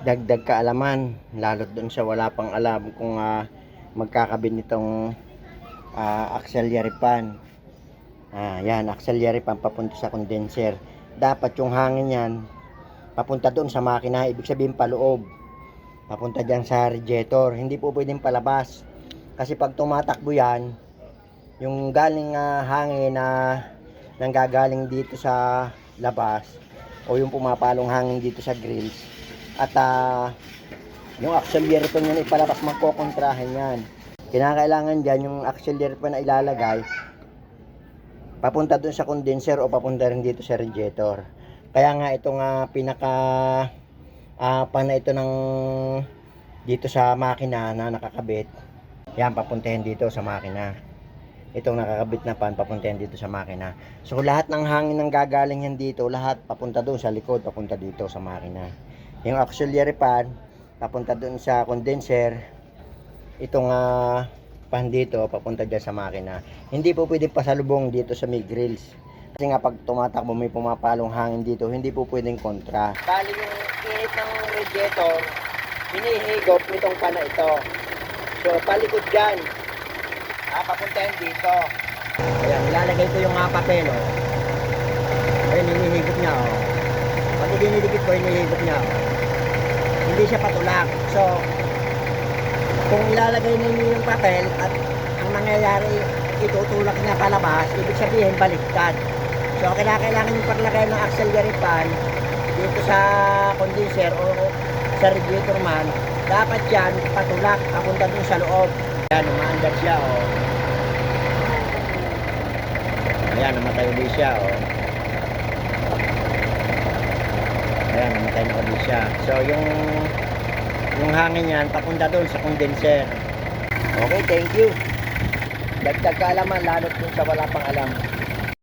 dagdag kaalaman lalo't doon sa wala pang alam kung ah, magkakabit nitong ah, auxiliary fan ah, yan auxiliary fan papunta sa condenser. Dapat yung hangin yan papunta doon sa makina ibig sabihin paloob. Papunta dyan sa radiator hindi po pwedeng palabas. Kasi pag tumatakbo yan yung galing ah, hangin na nanggagaling dito sa labas o yung pumapalong hangin dito sa grills at ah, yung pa niyan ipalabas magkokontrahin yan. Kinakailangan dyan yung pa na ilalagay papunta dun sa condenser o papunta rin dito sa radiator. Kaya nga ito nga pinaka ah pan na ito ng dito sa makina na nakakabit. Yan papuntahin dito sa makina. Itong nakakabit na pan papuntahin dito sa makina. So lahat ng hangin ng gagaling yan dito lahat papunta doon sa likod papunta dito sa makina yung auxiliary fan papunta doon sa condenser. Itong ah, pan dito papunta dyan sa makina. Hindi po pwede pasalubong dito sa may grills. Kasi nga pag tumatakbo may pumapalong hangin dito hindi po pwedeng kontra. Bali yung init ng radiator hinihigop nitong pan na ito. So palikod dyan. Ah, papuntahin dito. Ayan ilalagay ko yung mga papel oh. ayun hinihigop niya oh. pag dinidikit ko hinihigop niya oh. hindi siya patulak so kung ilalagay ninyo yung papel at ang mangyayari itutulak niya palabas, ibig sabihin baliktad. So kailangan yung paglagay ng auxiliary fan dito sa condenser o sa radiator man, dapat yan patulak papunta dun sa loob. Ayan, umaandar siya oh. Ayan, namatay ulit siya oh. Ayan, namatay na ulit siya. So yung yung hangin yan papunta doon sa condenser. Okay, thank you. Dagdag kaalaman lalo kung sa wala pang alam.